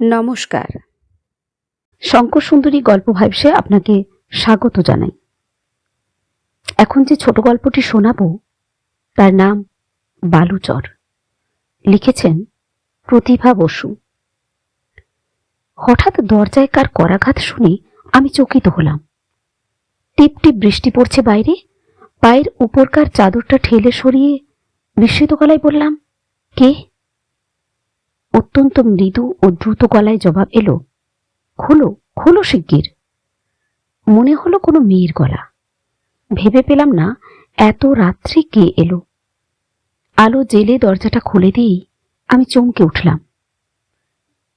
নমস্কার। শঙ্কর সুন্দরী গল্প ভাইবসে আপনাকে স্বাগত জানাই। এখন যে ছোট গল্পটি শোনাবো, তার নাম বালুচর। লিখেছেন প্রতিভা বসু। হঠাৎ দরজায় কার করাঘাত শুনে আমি চকিত হলাম। টিপ টিপ বৃষ্টি পড়ছে বাইরে, পায়ের উপরকার চাদরটা ঠেলে সরিয়ে বিস্মিত গলায় বললাম, কে? অত্যন্ত মৃদু ও দ্রুত গলায় জবাব এলো, খোলো খোলো শিগগির। মনে হলো কোনো মেয়ের গলা। ভেবে পেলাম না, এত রাত্রি কে এলো। আলো জেলে দরজাটা খুলে দিয়েই আমি চমকে উঠলাম।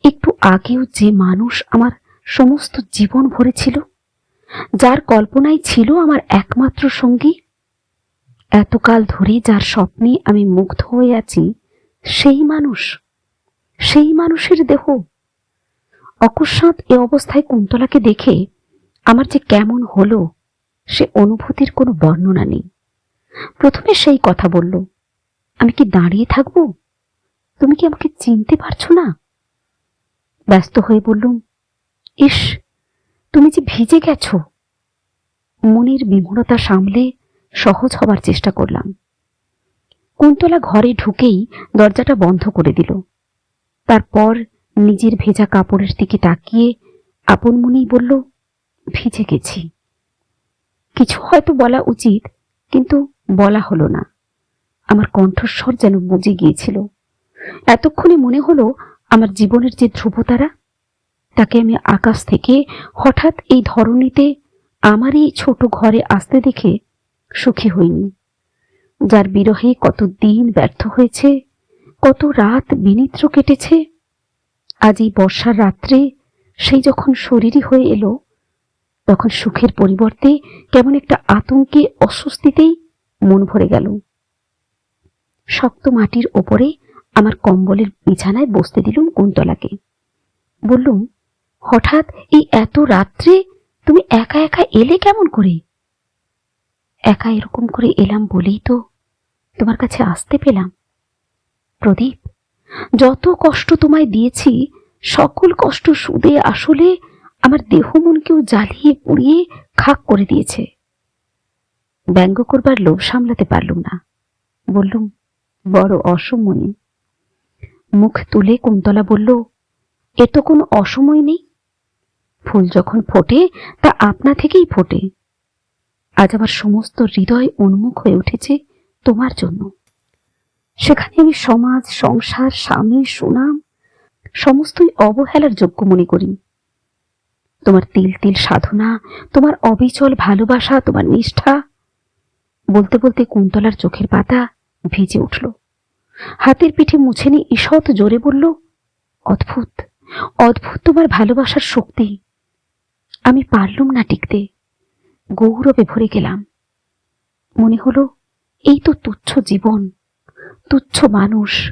একটু আগেও যে মানুষ আমার সমস্ত জীবন ভরেছিল যার কল্পনায় ছিল আমার একমাত্র সঙ্গী, এতকাল ধরে যার স্বপ্নে আমি মুগ্ধ হয়ে আছি, সেই মানুষ সেই মানুষের দেহ। অকস্মাৎ এ অবস্থায় কুন্তলাকে দেখে আমার যে কেমন হলো, সে অনুভূতির কোনো বর্ণনা নেই। প্রথমে সেই কথা বলল, আমি কি দাঁড়িয়ে থাকব? তুমি কি আমাকে চিনতে পারছ না? ব্যস্ত হয়ে বললুম, ইস, তুমি যে ভিজে গেছো। মনের বিমূঢ়তা সামলে সহজ হবার চেষ্টা করলাম। কুন্তলা ঘরে ঢুকেই দরজাটা বন্ধ করে দিল। তারপর নিজের ভেজা কাপড়ের দিকে তাকিয়ে আপন মনেই বলল, ভিজে গেছি। কিছু হয়তো বলা উচিত, কিন্তু বলা হলো না। আমার কণ্ঠস্বর যেন বুঝে গিয়েছিল। এতক্ষণে মনে হলো আমার জীবনের যে ধ্রুবতারা, তাকে আমি আকাশ থেকে হঠাৎ এই ধরনীতে আমার এই ছোট ঘরে আসতে দেখে সুখী হইনি। যার বিরহে কত দিন ব্যর্থ হয়েছে কত রাত বিনিদ্র কেটেছে। আজ এই বর্ষার রাত্রে সেই যখন শরীরই হয়ে এলো, তখন সুখের পরিবর্তে কেমন একটা আতঙ্কে অস্বস্তিতেই মন ভরে গেল। শক্ত মাটির ওপরে আমার কম্বলের বিছানায় বসতে দিলুম কুন্তলাকে। বললুম, হঠাৎ এই এত রাত্রে তুমি একা একা এলে কেমন করে? একা এরকম করে এলাম বলেই তো তোমার কাছে আসতে পেলাম। প্রদীপ, যত কষ্ট তোমায় দিয়েছি, সকল কষ্ট সুদে আসলে আমার দেহ মনকেও জ্বালিয়ে পুড়িয়ে খাক করে দিয়েছে। ব্যঙ্গ করবার লোভ সামলাতে পারলুম না। বললুম, বড় অসময়ে। মুখ তুলে কুন্তলা বলল, এ তো কোনো অসময় নেই। ফুল যখন ফোটে, তা আপনা থেকেই ফোটে। আজ আমার সমস্ত হৃদয় উন্মুখ হয়ে উঠেছে তোমার জন্য। সেখানে আমি সমাজ, সংসার, স্বামী, সুনাম, সমস্তই অবহেলার যোগ্য মনে করি। তোমার তিল তিল সাধনা, তোমার অবিচল ভালোবাসা, তোমার নিষ্ঠা, বলতে বলতে কুন্তলার চোখের পাতা ভিজে উঠল। হাতের পিঠে মুছে নিয়ে ঈষৎ জোরে বলল, অদ্ভুত অদ্ভুত তোমার ভালোবাসার শক্তি। আমি পারলুম না টিকতে। গৌরবে ভরে গেলাম। মনে হলো, এই তো তুচ্ছ জীবন। তুচ্ছ মানুষ।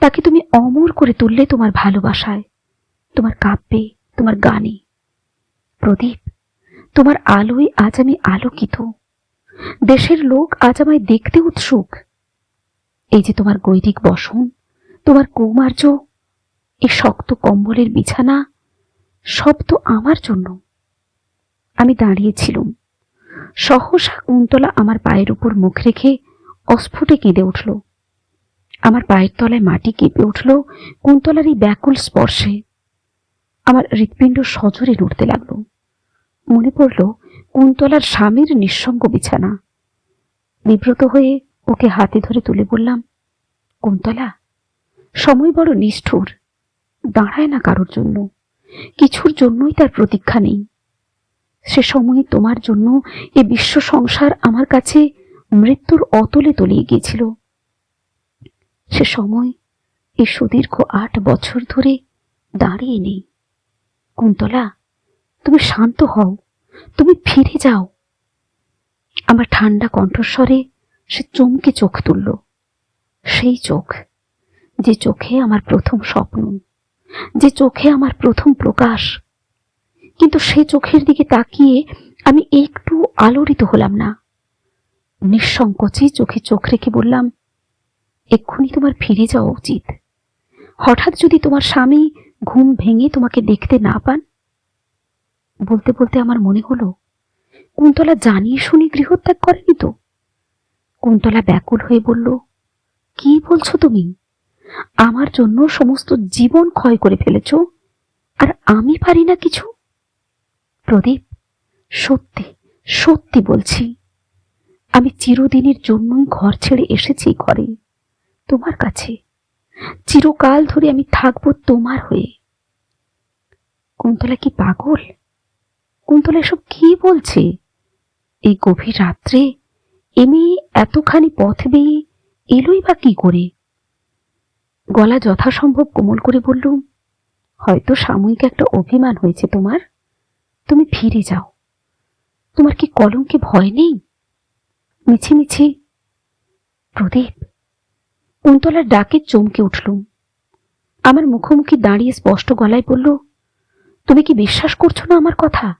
তাকে তুমি অমর করে তুললে তোমার ভালোবাসায়। তোমার কাব্যে, তোমার গানে। প্রদীপ, তোমার আলোয় আজ আমি আলোকিত। দেশের লোক আজ আমায় দেখতে উৎসুক। এই যে তোমার গৈরিক বসন, তোমার কৌমার্য, এই শক্ত কম্বলের বিছানা, সব তো আমার জন্য। আমি দাঁড়িয়েছিলুম। সহসা কুন্তলা আমার পায়ের উপর মুখ রেখে অস্ফুটে কেঁদে উঠল। আমার পায়ের তলায় মাটি কেঁপে উঠল কুন্তলার এই ব্যাকুল স্পর্শে। আমার হৃৎপিণ্ড সজোরে লুটতে লাগল। মনে পড়ল কুন্তলার স্বামীর নিঃসঙ্গ বিছানা। বিব্রত হয়ে ওকে হাতে ধরে তুলে বললাম, কুন্তলা, সময় বড় নিষ্ঠুর। দাঁড়ায় না কারোর জন্য। কিছুর জন্যই তার প্রতীক্ষা নেই। সে সময়ে তোমার জন্য এ বিশ্ব সংসার আমার কাছে মৃত্যুর অতলে তলিয়ে গিয়েছিল। সে সময় এ সুদীর্ঘ আট বছর ধরে দাঁড়িয়ে নেই। কুন্তলা, তুমি শান্ত হও, তুমি ফিরে যাও। আমার ঠান্ডা কণ্ঠস্বরে সে চমকে চোখ তুলল। সেই চোখ, যে চোখে আমার প্রথম স্বপ্ন, যে চোখে আমার প্রথম প্রকাশ। কিন্তু সে চোখের দিকে তাকিয়ে আমি একটু আলোড়িত হলাম না। নিঃসংকোচে চোখে চোখ রেখে বললাম এক্ষুনি তোমার ফিরে যাওয়া উচিত। হঠাৎ যদি তোমার স্বামী ঘুম ভেঙে তোমাকে দেখতে না পান? বলতে বলতে আমার মনে হলো, কুন্তলা জানিয়ে শুনে গৃহত্যাগ করেনি তো? কুন্তলা ব্যাকুল হয়ে বলল, কি বলছো তুমি? আমার জন্য সমস্ত জীবন ক্ষয় করে ফেলেছ, আর আমি পারি না কিছু? প্রদীপ, সত্যি সত্যি বলছি। আমি চিরদিনের জন্যই ঘর ছেড়ে এসেছি ঘরে। তোমার কাছে। চিরকাল ধরে আমি থাকব তোমার হয়ে। কুন্তলা কি পাগল? কুন্তলা এসব কি বলছে? এই গভীর রাত্রে এমনি এতখানি পথ বেয়ে এলোই বা কি করে? গলা যথাসম্ভব কোমল করে বললুম হয়তো সাময়িক একটা অভিমান হয়েছে তোমার। তুমি ফিরে যাও। তোমার কি কলঙ্কে ভয় নেই? মিছি মিছি প্রদীপ কুন্তলার ডাকে চমকে উঠলুম আমার মুখোমুখি দাঁড়িয়ে স্পষ্ট গলায় বলল, তুমি কি বিশ্বাস করছ না আমার কথা?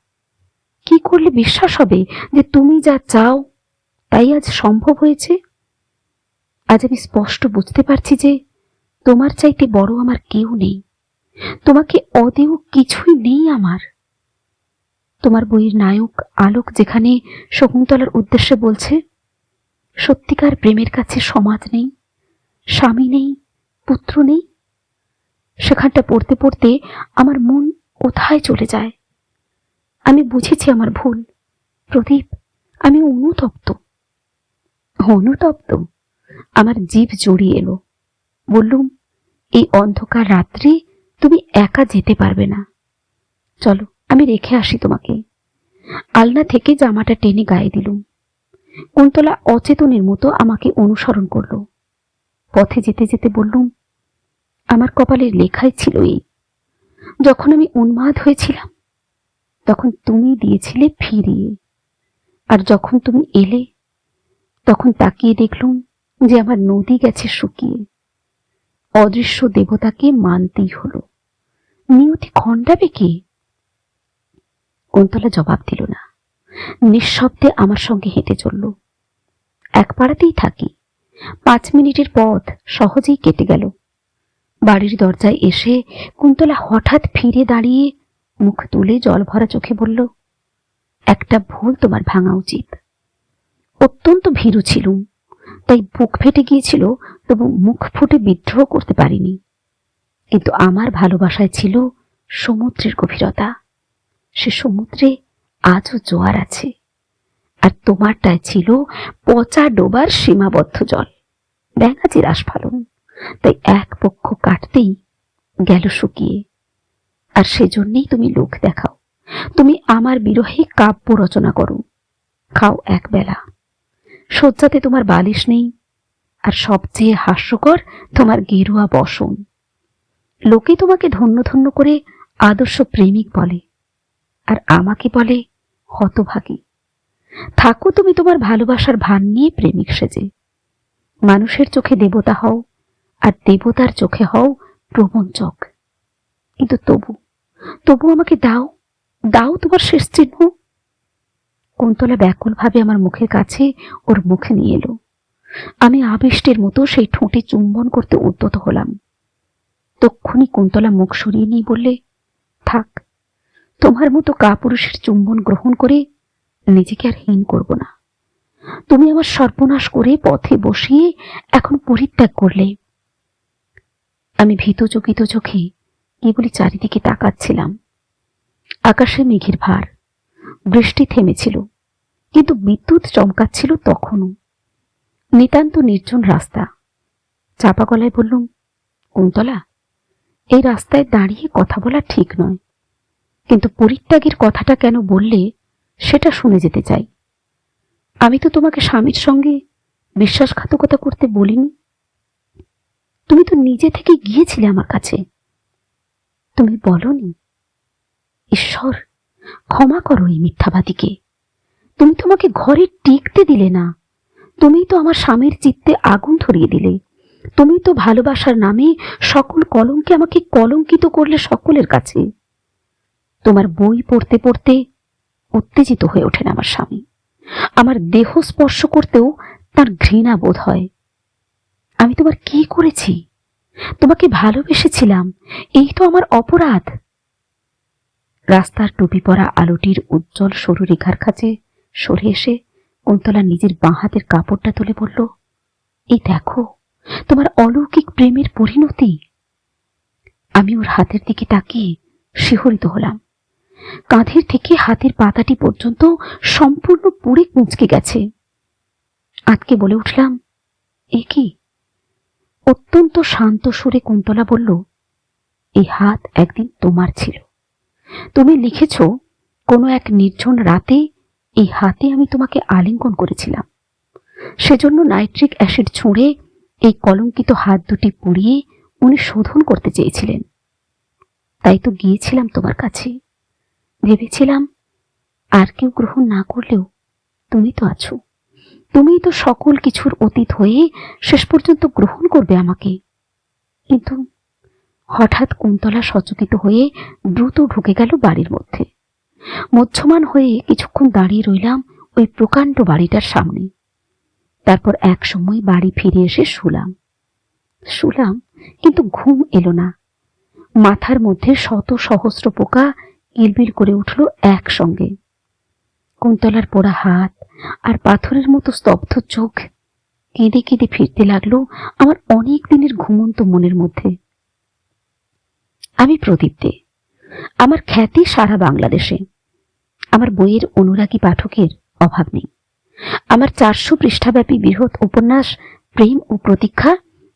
কি করলে বিশ্বাস হবে যে তুমি যা চাও তাই আজ সম্ভব হয়েছে? আজ আমি স্পষ্ট বুঝতে পারছি যে তোমার চাইতে বড় আমার কেউ নেই। তোমাকে অদেও কিছুই নেই আমার। তোমার বইয়ের নায়ক আলোক যেখানে শকুন্তলার উদ্দেশ্যে বলছে, সত্যিকার প্রেমের কাছে সমাজ নেই। স্বামী নেই, পুত্র নেই। সেখানটা পড়তে পড়তে আমার মন কোথায় চলে যায়? আমি বুঝেছি আমার ভুল। প্রদীপ, আমি অনুতপ্ত। অনুতপ্ত? আমার জীব জড়িয়ে এলো। বললুম, এই অন্ধকার রাত্রে তুমি একা যেতে পারবে না। চলো, আমি রেখে আসি তোমাকে। আলনা থেকে জামাটা টেনে গায়ে দিলুম। কুন্তলা অচেতনের মতো আমাকে অনুসরণ করল। পথে যেতে যেতে বললুম, আমার কপালের লেখাই ছিল এই। যখন আমি উন্মাদ হয়েছিলাম, তখন তুমি দিয়েছিলে ফিরিয়ে। আর যখন তুমি এলে, তখন তাকিয়ে দেখলুম যে আমার নদী গেছে শুকিয়ে। অদৃশ্য দেবতাকে মানতেই হলো। নিয়তি খণ্ডাবে কে? কুন্তলা জবাব দিল না। নিঃশব্দে আমার সঙ্গে হেঁটে চলল। এক পাড়াতেই থাকি। পাঁচ মিনিটের পথ সহজেই কেটে গেল। বাড়ির দরজায় এসে কুন্তলা হঠাৎ ফিরে দাঁড়িয়ে মুখ তুলে জল ভরা চোখে বলল, একটা ভুল তোমার ভাঙা উচিত। অত্যন্ত ভীরু ছিলুম, তাই বুক ফেটে গিয়েছিল, তবু মুখ ফুটে বিদ্রোহ করতে পারিনি। কিন্তু আমার ভালোবাসায় ছিল সমুদ্রের গভীরতা। সে সমুদ্রে আজও জোয়ার আছে। আর তোমারটায় ছিল পচা ডোবার সীমাবদ্ধ জল। ব্যাঙাচির আস্ফালন তাই এক পক্ষ কাটতেই গেল শুকিয়ে। আর সেজন্যই তুমি লোক দেখাও। তুমি আমার বিরহে কাব্য রচনা করো। খাও এক বেলা। শয্যাতে তোমার বালিশ নেই। আর সবচেয়ে হাস্যকর তোমার গেরুয়া বসন। লোকে তোমাকে ধন্য ধন্য করে আদর্শ প্রেমিক বলে। আর আমাকে বলে হতভাগী। থাকো তুমি তোমার ভালোবাসার ভান নিয়ে প্রেমিক সেজে। মানুষের চোখে দেবতা হও, আর দেবতার চোখে হও প্রবঞ্চক কিন্তু তবু তবু আমাকে দাও দাও তোমার শেষ চিহ্ন। কুন্তলা ব্যাকুলভাবে আমার মুখের কাছে ওর মুখে নিয়ে এলো। আমি আবিষ্টের মতো সেই ঠোঁটে চুম্বন করতে উদ্যত হলাম। তক্ষুনি কুন্তলা মুখ সরিয়ে নিয়ে বললে, থাক, তোমার মতো কাপুরুষের চুম্বন গ্রহণ করে নিজেকে আর হীন করব না। তুমি আমার সর্বনাশ করে পথে বসিয়ে এখন পরিত্যাগ করলে। আমি ভীত চকিত চোখে কেবলই চারিদিকে তাকাচ্ছিলাম। আকাশে মেঘের ভার, বৃষ্টি থেমেছিল, কিন্তু বিদ্যুৎ চমকাচ্ছিল তখনও। নিতান্ত নির্জন রাস্তা। চাপা গলায় বললুম, কুন্তলা, এই রাস্তায় দাঁড়িয়ে কথা বলা ঠিক নয়। কিন্তু পরিত্যাগের কথাটা কেন বললে সেটা শুনে যেতে চাই। আমি তো তোমাকে স্বামীর সঙ্গে বিশ্বাসঘাতকতা করতে বলিনি। তুমি তো নিজে থেকে গিয়েছিলে আমার কাছে। তুমি বলনি, ঈশ্বর, ক্ষমা করো এই মিথ্যাবাদীকে। তুমি তোমাকে ঘরে টিকতে দিলে না। তুমি তো আমার স্বামীর চিত্তে আগুন ধরিয়ে দিলে। তুমি তো ভালোবাসার নামে সকল কলঙ্কে আমাকে কলঙ্কিত করলে সকলের কাছে। তোমার বই পড়তে পড়তে উত্তেজিত হয়ে ওঠেন আমার স্বামী। আমার দেহ স্পর্শ করতেও তার ঘৃণা বোধ হয়। আমি তোমার কি করেছি? তোমাকে ভালোবেসেছিলাম। এই তো আমার অপরাধ। রাস্তার টুপি পরা আলোটির উজ্জ্বল সরু রেখার কাছে সরে এসে কুন্তলা নিজের বাঁ হাতের কাপড়টা তুলে বলল, এই দেখো, তোমার অলৌকিক প্রেমের পরিণতি। আমি ওর হাতের দিকে তাকিয়ে শিহরিত হলাম। কাঁধের থেকে হাতের পাতাটি পর্যন্ত সম্পূর্ণ পুড়ে কুঁচকে গেছে। আতকে বলে উঠলাম, এ কি? অত্যন্ত শান্ত সুরে কুন্তলা বলল এই হাত একদিন তোমার ছিল। তুমি লিখেছ, কোনো এক নির্জন রাতে এই হাতে আমি তোমাকে আলিঙ্গন করেছিলাম। সেজন্য নাইট্রিক অ্যাসিড ছুঁড়ে এই কলঙ্কিত হাত দুটি পুড়িয়ে উনি শোধন করতে চেয়েছিলেন। তাই তো গিয়েছিলাম তোমার কাছে। ভেবেছিলাম, আর কেউ গ্রহণ না করলেও তুমি তো আছো। তুমিই তো সকল কিছুর অতীত হয়ে শেষ পর্যন্ত গ্রহণ করবে আমাকে। কিন্তু হঠাৎ কুন্তলা সচকিত হয়ে দ্রুত ঢুকে গেল বাড়ির মধ্যে। মধ্যমান হয়ে কিছুক্ষণ দাঁড়িয়ে রইলাম ওই প্রকাণ্ড বাড়িটার সামনে। তারপর এক সময় বাড়ি ফিরে এসে শুলাম। শুলাম, কিন্তু ঘুম এলো না। মাথার মধ্যে শত সহস্র পোকা কিলবিল করে উঠল একসঙ্গে। কুন্তলার পোড়া হাত আর পাথরের মতো স্তব্ধ চোখ কেঁদে কেঁদে ফিরতে লাগল আমার অনেক দিনের ঘুমন্ত মনের মধ্যে। আমি প্রদীপ দে আমার খ্যাতি সারা বাংলাদেশে। আমার বইয়ের অনুরাগী পাঠকের অভাব নেই। আমার চারশো পৃষ্ঠাব্যাপী বৃহৎ উপন্যাস, প্রেম ও প্রতীক্ষা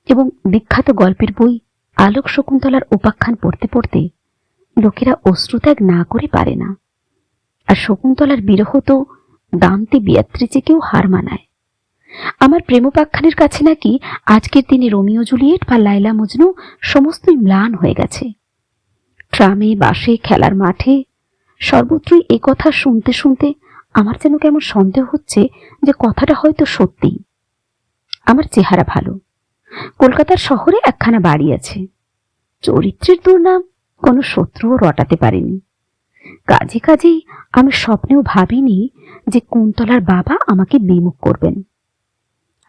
এবং বিখ্যাত গল্পের বই আলোক শকুন্তলার উপাখ্যান পড়তে পড়তে লোকেরা অশ্রুত্যাগ না করে পারে না। আর শকুন্তলার বিরহ তো দান্তে বিয়াত্রিচেকেও হার মানায়। আমার প্রেমোপাখ্যানের কাছে নাকি আজকের দিনে রোমিও জুলিয়েট বা লাইলা মজনু সমস্তই ম্লান হয়ে গেছে। ট্রামে, বাসে, খেলার মাঠে সর্বত্রই এ কথা শুনতে শুনতে আমার যেন কেমন সন্দেহ হচ্ছে যে কথাটা হয়তো সত্যি। আমার চেহারা ভালো। কলকাতার শহরে একখানা বাড়ি আছে। চরিত্রের দুর্নাম কোনো শত্রুও রটাতে পারেনি। কাজে কাজেই আমি স্বপ্নেও ভাবিনি যে কুন্তলার বাবা আমাকে বিমুখ করবেন।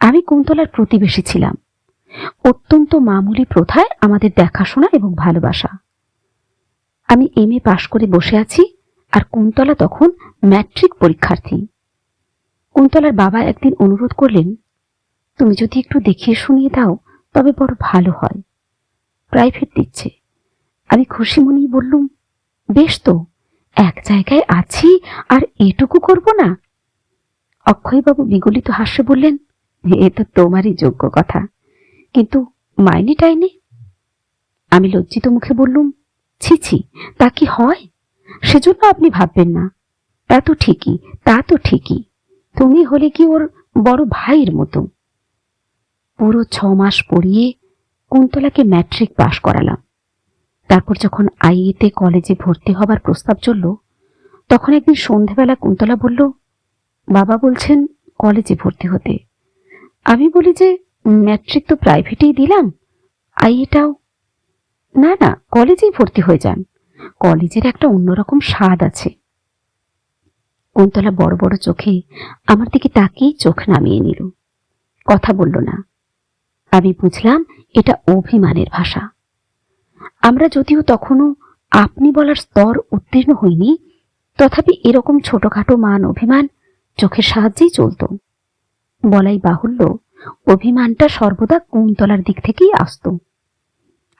আমি কুন্তলার প্রতিবেশী ছিলাম। অত্যন্ত মামুলি প্রথায় আমাদের দেখাশোনা এবং ভালোবাসা। আমি এম এ পাশ করে বসে আছি আর কুন্তলা তখন ম্যাট্রিক পরীক্ষার্থী। কুন্তলার বাবা একদিন অনুরোধ করলেন, তুমি যদি একটু দেখিয়ে শুনিয়ে দাও, তবে বড় ভালো হয়। প্রাইভেট দিচ্ছে। আমি খুশি মনেই বললুম, বেশ তো, এক জায়গায় আছি আর এটুকু করব না? অক্ষয়বাবু বিগলিত হাস্য বললেন, এ তো তোমারই যোগ্য কথা। কিন্তু মাইনে টাইনে? আমি লজ্জিত মুখে বললুম, ছি ছি, তা কি হয়? সেজন্য আপনি ভাববেন না। তা তো ঠিকই, তা তো ঠিকই। তুমি হলে কি ওর বড় ভাইয়ের মতো? পুরো ছ মাস পড়িয়ে কুন্তলাকে ম্যাট্রিক পাশ করালাম। তারপর যখন আইএতে কলেজে ভর্তি হবার প্রস্তাব চলল, তখন একদিন সন্ধেবেলা কুন্তলা বলল, বাবা বলছেন কলেজে ভর্তি হতে। আমি বলি যে, ম্যাট্রিক তো প্রাইভেটেই দিলাম, আইএটাও? না না, কলেজেই ভর্তি হয়ে যান। কলেজের একটা অন্যরকম স্বাদ আছে। কুন্তলা বড় বড় চোখে আমার দিকে তাকিয়ে চোখ নামিয়ে নিল। কথা বলল না। আমি বুঝলাম এটা অভিমানের ভাষা। আমরা যদিও তখনও আপনি বলার স্তর উত্তীর্ণ হইনি, তথাপি এরকম ছোটখাটো মান অভিমান চোখের সাহায্যেই চলত। বলাই বাহুল্য, অভিমানটা সর্বদা কুন্তলার দিক থেকেই আসত।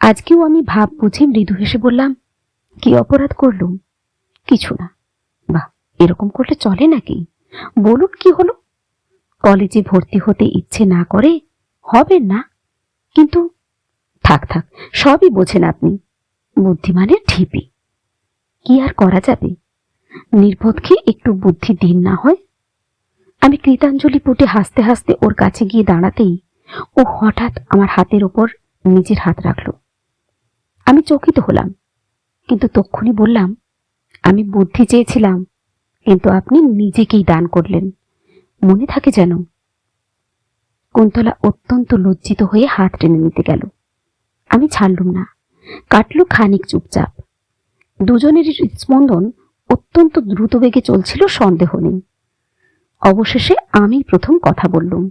আজকেও আমি ভাব বুঝে মৃদু হেসে বললাম, কি অপরাধ করলুম? কিছু না। বাহ, এরকম করলে চলে নাকি? বলুন কি হলো? কলেজে ভর্তি হতে ইচ্ছে না করে হবেন না, কিন্তু থাক থাক, সবই বোঝেন আপনি। বুদ্ধিমানের ঢিপি। কি আর করা যাবে? নির্বোধকে একটু বুদ্ধি দিন না হয়। আমি কৃতাঞ্জলি পুটে হাসতে হাসতে ওর কাছে গিয়ে দাঁড়াতেই ও হঠাৎ আমার হাতের ওপর নিজের হাত রাখল। আমি চকিত হলাম, কিন্তু তক্ষুনি বললাম, আমি বুদ্ধি চেয়েছিলাম, কিন্তু আপনি নিজেকেই দান করলেন। মনে থাকে যেন কুন্তলা অত্যন্ত লজ্জিত হয়ে হাত টেনে নিতে গেল। আমি ছাড়লুম না। কাটল খানিক চুপচাপ। দুজনের হৃদস্পন্দন অত্যন্ত দ্রুত বেগে চলছিল, সন্দেহ নেই। অবশেষে আমি প্রথম কথা বললুম,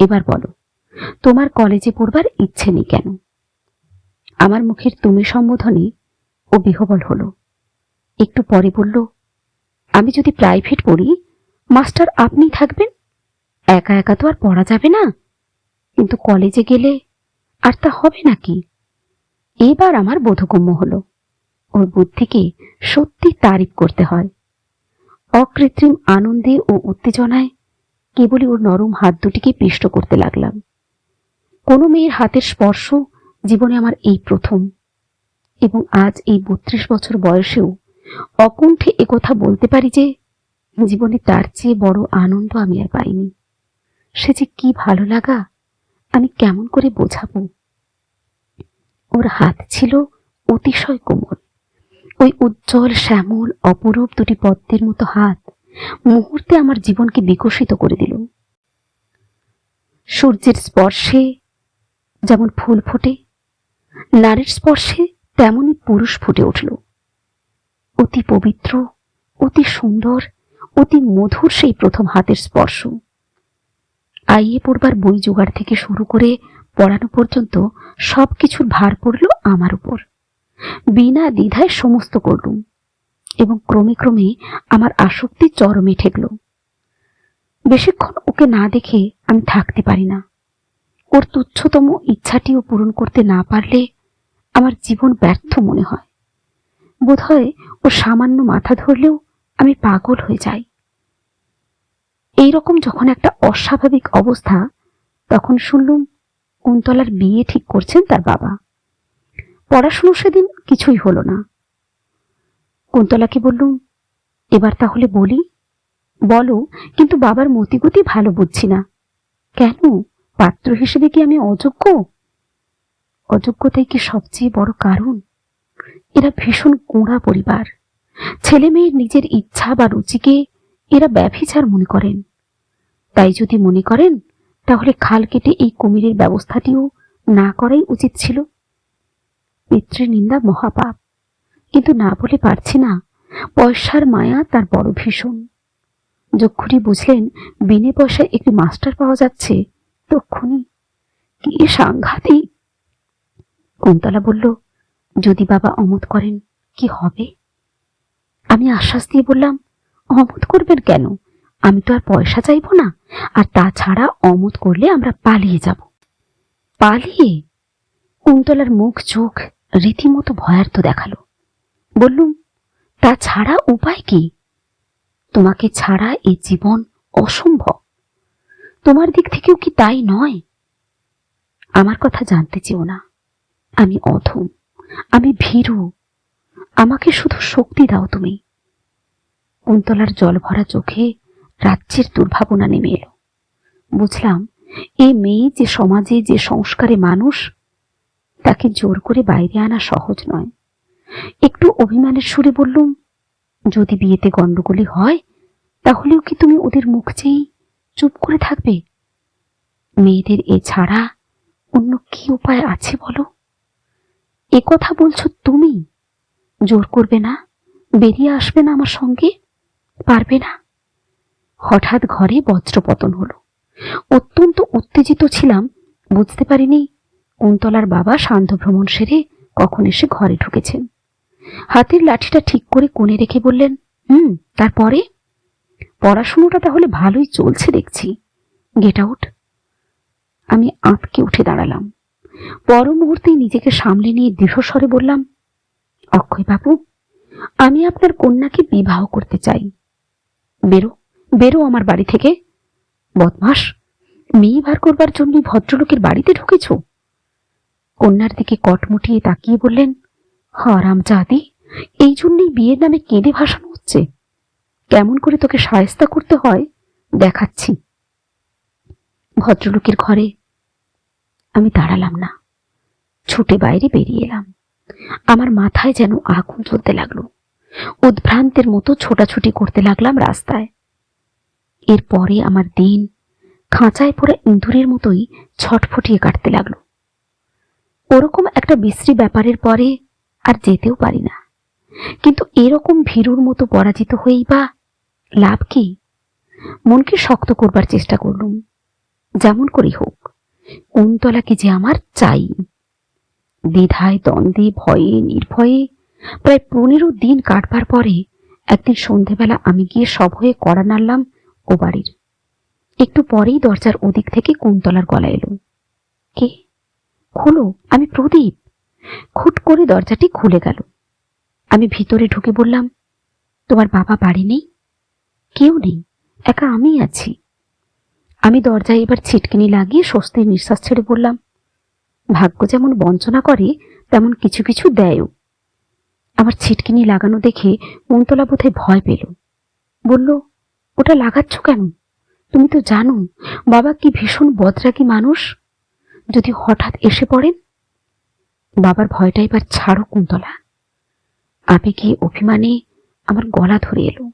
এবার বলো, তোমার কলেজে পড়বার ইচ্ছে নেই কেন? আমার মুখের তুমি সম্বোধনে ও বিহবল হলো। একটু পরে বলল, আমি যদি প্রাইভেট পড়ি, মাস্টার আপনি থাকবেন? একা একা তো আর পড়া যাবে না। কিন্তু কলেজে গেলে আর তা হবে নাকি? এবার আমার বোধগম্য হলো। ওর বুদ্ধিকে সত্যি তারিফ করতে হয়। অকৃত্রিম আনন্দে ও উত্তেজনায় কেবলই ওর নরম হাত দুটিকে পিষ্ট করতে লাগলাম। কোনো মেয়ের হাতের স্পর্শ জীবনে আমার এই প্রথম। এবং আজ এই বত্রিশ বছর বয়সেও অকুণ্ঠে একথা বলতে পারি যে, জীবনে তার চেয়ে বড় আনন্দ আমি আর পাইনি। সে যে কি ভালো লাগা আমি কেমন করে বোঝাবো? ওর হাত ছিল অতিশয় কোমল। ওই উজ্জ্বল, শ্যামল, অপরূপ দুটি পদ্মের মতো হাত মুহূর্তে আমার জীবনকে বিকশিত করে দিল। সূর্যের স্পর্শে যেমন ফুল ফোটে, নারীর স্পর্শে তেমনই পুরুষ ফুটে উঠল। অতি পবিত্র, অতি সুন্দর, অতি মধুর সেই প্রথম হাতের স্পর্শ। আইয়ে পড়বার বই জোগাড় থেকে শুরু করে পড়ানো পর্যন্ত সবকিছুর ভার পড়ল আমার উপর। বিনা দ্বিধায় সমস্ত করলুম এবং ক্রমে ক্রমে আমার আসক্তি চরমে ঠেকল। বেশিক্ষণ ওকে না দেখে আমি থাকতে পারি না। ওর তুচ্ছতম ইচ্ছাটিও পূরণ করতে না পারলে আমার জীবন ব্যর্থ মনে হয়। বোধহয় ও সামান্য মাথা ধরলেও আমি পাগল হয়ে যাই। এই রকম যখন একটা অস্বাভাবিক অবস্থা, তখন শুনলুম কুন্তলার বিয়ে ঠিক করছেন তার বাবা। পড়াশুনো সেদিন কিছুই হলো না। কুন্তলাকে বললুম, এবার তাহলে বলি? বলো, কিন্তু বাবার মতিগতি ভালো বুঝছি না। কেন? পাত্র হিসেবে কি আমি অযোগ্য? অযোগ্যতাই কি সবচেয়ে বড় কারণ? এরা ভীষণ গোঁড়া পরিবার। ছেলে মেয়ের নিজের ইচ্ছা বা রুচিকে এরা ব্যভিচার মনে করেন। তাই যদি মনে করেন, তাহলে খাল কেটে এই কুমিরের ব্যবস্থাটিও না করাই উচিত ছিল। পিতৃনিন্দা মহাপাপ, কিন্তু না বলে পারছি না পয়সার মায়া তার বড় ভীষণ। যক্ষুরি বুঝলেন, বিনে পয়সায় একটি মাস্টার পাওয়া যাচ্ছে, তক্ষুনি কি সাংঘাতিক? কুন্তলা বলল, যদি বাবা অমত করেন, কি হবে? আমি আশ্বাস দিয়ে বললাম, অমত করবেন কেন? আমি তো আর পয়সা চাইব না। আর তাছাড়া অমত করলে আমরা পালিয়ে যাব। পালিয়ে? কুন্তলার মুখ চোখ রীতিমতো ভয়ার্থ দেখাল। বললুম, তাছাড়া উপায় কি? তোমাকে ছাড়া এই জীবন অসম্ভব। তোমার দিক থেকেও কি তাই নয়? আমার কথা জানতে চেও না। আমি অধম, আমি ভীরু। আমাকে শুধু শক্তি দাও তুমি। কুন্তলার জল ভরা চোখে রাজ্যের দুর্ভাবনা নেমে এলো। বুঝলাম এ মেয়ে যে সমাজে যে সংস্কারে মানুষ, তাকে জোর করে বাইরে আনা সহজ নয়। একটু অভিমানের সুরে বললুম, যদি বিয়েতে গন্ডগোলি হয়, তাহলেও কি তুমি ওদের মুখ চেয়েই চুপ করে থাকবে? মেয়েদের এ ছাড়া অন্য কি উপায় আছে বলো? এ কথা বলছো তুমি। জোর করবে না, বেরিয়ে আসবে না আমার সঙ্গে, পারবে না। হঠাৎ ঘরে বজ্রপতন হলো। অত্যন্ত উত্তেজিত ছিলাম, বুঝতে পারিনি কুন্তলার বাবা সান্ধ্য ভ্রমণ সেরে কখন এসে ঘরে ঢুকেছেন। হাতের লাঠিটা ঠিক করে কোণে রেখে বললেন, হুম, তারপরে? পড়াশুনোটা তাহলে ভালোই চলছে দেখছি। Get out. আমি আঁতকে উঠে দাঁড়ালাম। পর মুহূর্তেই নিজেকে সামলে নিয়ে দৃঢ়স্বরে বললাম অক্ষয় বাবু আমি আপনার কন্যাকে বিবাহ করতে চাই। বেরো। বেরো আমার বাড়ি থেকে। বদমাস মেয়ে বার করবার জন্য ভদ্রলোকের বাড়িতে ঢুকেছ? কন্যার দিকে কটমুটিয়ে তাকিয়ে বললেন, হরাম জাদি এই জন্যই বিয়ের নামে কেঁদে ভাসানো হচ্ছে। কেমন করে তোকে সায়স্তা করতে হয়, দেখাচ্ছি। ভদ্রলোকের ঘরে আমি দাঁড়ালাম না। ছুটে বাইরে বেরিয়ে এলাম। আমার মাথায় যেন আগুন জ্বলতে লাগল। উদ্ভ্রান্তের মতো ছোটাছুটি করতে লাগলাম রাস্তায়। এরপরে আমার দিন খাঁচায় পড়ে ইঁদুরের মতোই ছটফটিয়ে কাটতে লাগল। ওরকম একটা বিশ্রী ব্যাপারের পরে আর যেতেও পারি না। কিন্তু এরকম ভীরুর মতো পরাজিত হয়েই বা লাভ কি? মনকে শক্ত করবার চেষ্টা করলুম। যেমন করেই হোক কুন্তলা কি যে আমার চাই। দ্বিধায় দ্বন্দ্বে, ভয়ে, নির্ভয়ে, প্রায় পনেরো দিন কাটবার পরে একদিন সন্ধেবেলা আমি গিয়ে সব হয়ে কড়া নাড়লাম ও বাড়ির। একটু পরেই দরজার ওদিক থেকে কুন্তলার গলা এলো। কে? খোলো, আমি প্রদীপ। খুট করে দরজাটি খুলে গেল। আমি ভিতরে ঢুকে বললাম, তোমার বাবা বাড়ি নেই? কেউ নেই, একা আমি আছি। আমি দরজায় এবার ছিটকিনি লাগিয়ে স্বস্তির নিঃশ্বাস ছেড়ে বললাম, ভাগ্য যেমন বঞ্চনা করে, তেমন কিছু কিছু দেয়ও। আমার ছিটকিনি লাগানো দেখে কুন্তলা বোধহয় ভয় পেল। বলল ওটা লাগাচ্ছ কেন? তুমি তো জানো, বাবা কি ভীষণ বদরাগী মানুষ? যদি হঠাৎ এসে পড়েন? বাবার ভয়টা এবার ছাড়ো কুন্তলা। আবেগে অভিমানে আমার গলা ধরে এলো।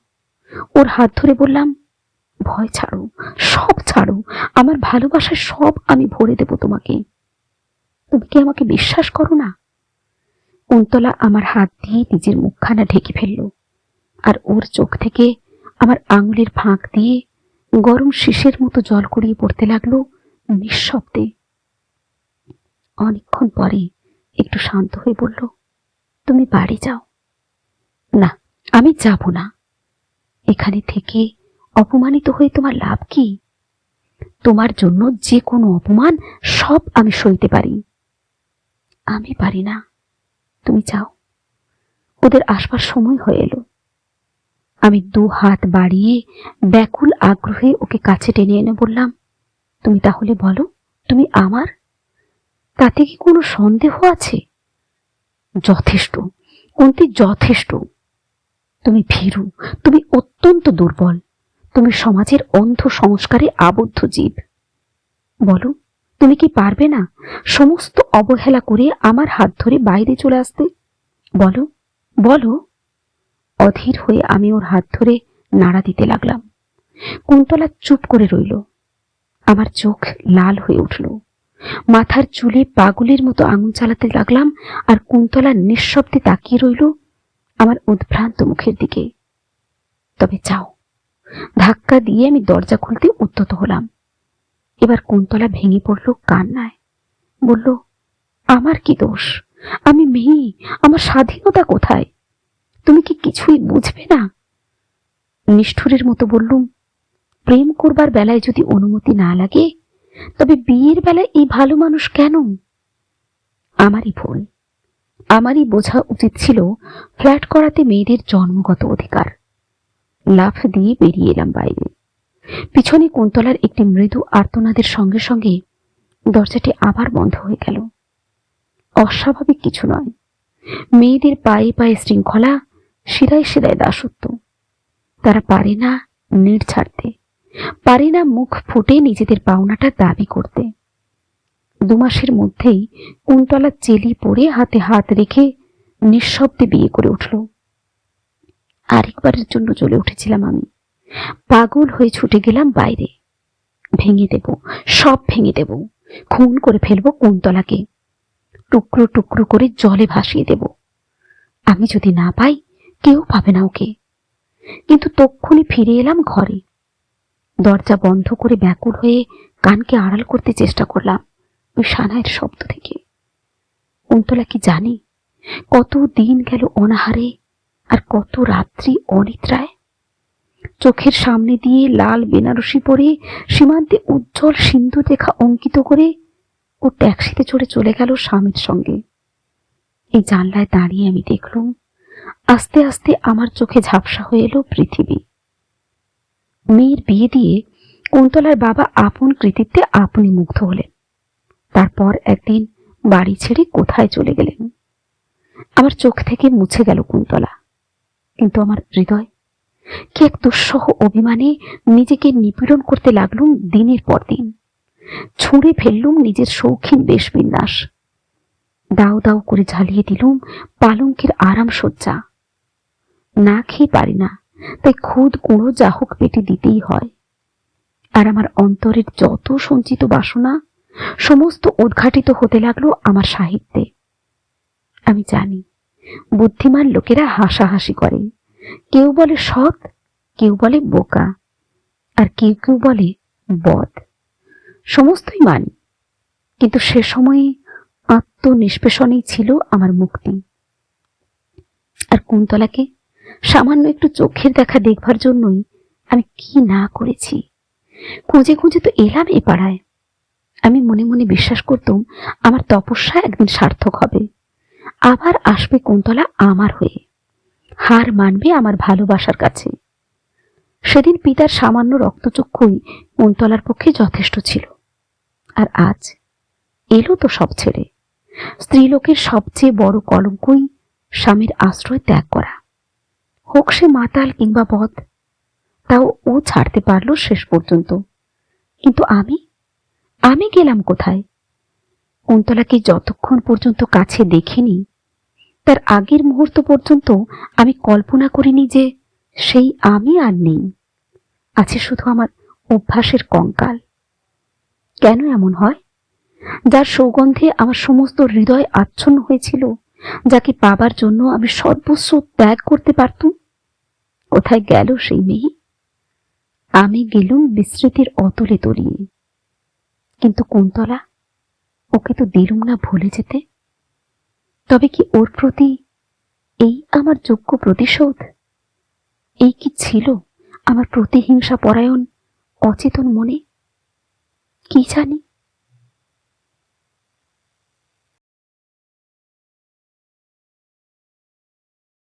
ওর হাত ধরে বললাম, ভয় ছাড়ো, সব ছাড়ো, আমার ভালোবাসার সব আমি ভরে দেব তোমাকে। তুমি কি আমাকে বিশ্বাস করো না? কুন্তলা আমার হাত দিয়ে নিজের মুখখানা ঢেকে ফেলল, আর ওর চোখ থেকে আমার আঙুলের ফাঁক দিয়ে গরম শীষের মতো জল গড়িয়ে পড়তে লাগল নিঃশব্দে। অনেকক্ষণ পরে একটু শান্ত হয়ে বলল, তুমি বাড়ি যাও? না, আমি যাব না। এখানে থেকে অপমানিত হয়ে তোমার লাভ কি? তোমার জন্য যে কোনো অপমান সব আমি সইতে পারি। আমি পারি না। তুমি যাও। ওদের আসবার সময় হয়ে এলো। আমি দু হাত বাড়িয়ে ব্যাকুল আগ্রহে ওকে কাছে টেনে এনে বললাম, তুমি তাহলে বলো, তুমি আমার? তাতে কি কোনো সন্দেহ আছে? যথেষ্ট কুন্তি যথেষ্ট। তুমি ভীরু, তুমি অত্যন্ত দুর্বল, তুমি সমাজের অন্ধ সংস্কারে আবদ্ধ জীব। বলো, তুমি কি পারবে না সমস্ত অবহেলা করে আমার হাত ধরে বাইরে চলে আসতে? বলো বলো অধীর হয়ে আমি ওর হাত ধরে নাড়া দিতে লাগলাম। কুন্তলা চুপ করে রইল। আমার চোখ লাল হয়ে উঠল। মাথার চুলে পাগলের মতো আঙুল চালাতে লাগলাম আর কুন্তলা নিঃশব্দে তাকিয়ে রইল আমার উদ্ভ্রান্ত মুখের দিকে। তবে যাও। ধাক্কা দিয়ে আমি দরজা খুলতে উদ্যত হলাম। এবার কুন্তলা ভেঙে পড়ল কান্নায়। বলল, আমার কি দোষ? আমি মেয়ে, আমার স্বাধীনতা কোথায়? তুমি কি কিছুই বুঝবে না? নিষ্ঠুরের মতো বললুম, প্রেম করবার বেলায় যদি অনুমতি না লাগে, তবে বিয়ের বেলায় এই ভালো মানুষ কেন? আমারই ভুল। আমারই বোঝা উচিত ছিল ফ্ল্যাট করাতে মেয়েদের জন্মগত অধিকার। লাফ দিয়ে বেরিয়ে এলাম বাইরে। পিছনে কুন্তলার একটি মৃদু আর্তনাদের সঙ্গে সঙ্গে দরজাটি আবার বন্ধ হয়ে গেল। অস্বাভাবিক কিছু নয়। মেয়েদের পায়ে পায়ে শৃঙ্খলা শিরায় শিরায় দাসত্ব। তারা পারে না নিড় ছাড়তে, পারে না মুখ ফুটে নিজেদের পাওনাটা দাবি করতে। দু মাসের মধ্যেই কুন্তলা চেলি পরে হাতে হাত রেখে নিঃশব্দে বিয়ে করে উঠল। আরেকবারের জন্য চলে উঠেছিলাম আমি। পাগল হয়ে ছুটে গেলাম বাইরে। ভেঙে দেব, সব ভেঙে দেব, খুন করে ফেলব কুন্তলাকে টুকরো টুকরো করে জলে ভাসিয়ে দেব। আমি যদি না পাই কেউ পাবে না ওকে। কিন্তু তক্ষুনি ফিরে এলাম ঘরে। দরজা বন্ধ করে ব্যাকুল হয়ে কানকে আড়াল করতে চেষ্টা করলাম ওই সানাইয়ের শব্দ থেকে। কুন্তলা কি জানে কত দিন গেল অনাহারে আর কত রাত্রি অনিদ্রায়। চোখের সামনে দিয়ে লাল বেনারসি পরে সীমান্তে উজ্জ্বল সিন্ধু রেখা অঙ্কিত করে ও ট্যাক্সিতে চড়ে চলে গেল স্বামীর সঙ্গে। এই জানলায় দাঁড়িয়ে আমি দেখলুম আস্তে আস্তে আমার চোখে ঝাপসা হয়ে এলো পৃথিবী। মেয়ের বিয়ে দিয়ে কুন্তলার বাবা আপন কৃতিত্বে আপনি মুগ্ধ হলেন। তারপর একদিন বাড়ি ছেড়ে কোথায় চলে গেলেন? আমার চোখ থেকে মুছে গেল কুন্তলা। কিন্তু আমার হৃদয় কি এক দুঃসহ অভিমানে নিজেকে নিপীড়ন করতে লাগলুম দিনের পর দিন। ছুঁড়ে ফেললুম নিজের শৌখিন বেশবিন্যাস। দাও দাও করে ঝালিয়ে দিলুম পালঙ্কের আরাম সজ্জা না খেয়ে পারি না, তাই খুদ কুঁড়ো যা হোক পেটে দিতেই হয়। আর আমার অন্তরের যত সঞ্চিত বাসনা, সমস্ত উদ্ঘাটিত হতে লাগল আমার সাহিত্যে। আমি জানি, বুদ্ধিমান লোকেরা হাসাহাসি করে। কেউ বলে সৎ, কেউ বলে বোকা, আর কেউ কেউ বলে বদ। সমস্তই মানি, কিন্তু সে সময়ে আত্মনিষ্পেষণেই ছিল আমার মুক্তি। আর কুন্তলাকে সামান্য একটু চোখের দেখা দেখবার জন্যই আমি কি না করেছি? খুঁজে খুঁজে তো এলাম এ পাড়ায়। আমি মনে মনে বিশ্বাস করতাম, আমার তপস্যা একদিন সার্থক হবে। আবার আসবে কুন্তলা আমার হয়ে। হার মানবে আমার ভালোবাসার কাছে। সেদিন পিতার সামান্য রক্তচক্ষুই কুন্তলার পক্ষে যথেষ্ট ছিল। আর আজ এলো তো সব ছেড়ে। স্ত্রীলোকের সবচেয়ে বড় কলঙ্কই স্বামীর আশ্রয় ত্যাগ করা। হোক সে মাতাল কিংবা বধ, তাও ও ছাড়তে পারল শেষ পর্যন্ত। কিন্তু আমি? আমি গেলাম কোথায়? কুন্তলাকে যতক্ষণ পর্যন্ত কাছে দেখিনি, তার আগের মুহূর্ত পর্যন্ত আমি কল্পনা করিনি যে সেই আমি আর নেই। আছে শুধু আমার অভ্যাসের কঙ্কাল। কেন এমন হয়? যার সৌগন্ধে আমার সমস্ত হৃদয় আচ্ছন্ন হয়েছিল যাকে পাবার জন্য আমি সর্বস্ব ত্যাগ করতে পারতুম? কোথায় গেল সেই মেয়ে? আমি গেলুম বিস্মৃতির অতলে তলিয়ে। কিন্তু কুন্তলা, ওকে তো দিলুম না ভুলে যেতে। তবে কি ওর প্রতি এই আমার যোগ্য প্রতিশোধ? এই কি ছিল আমার প্রতিহিংসা পরায়ণ অচেতন মনে? কি জানি?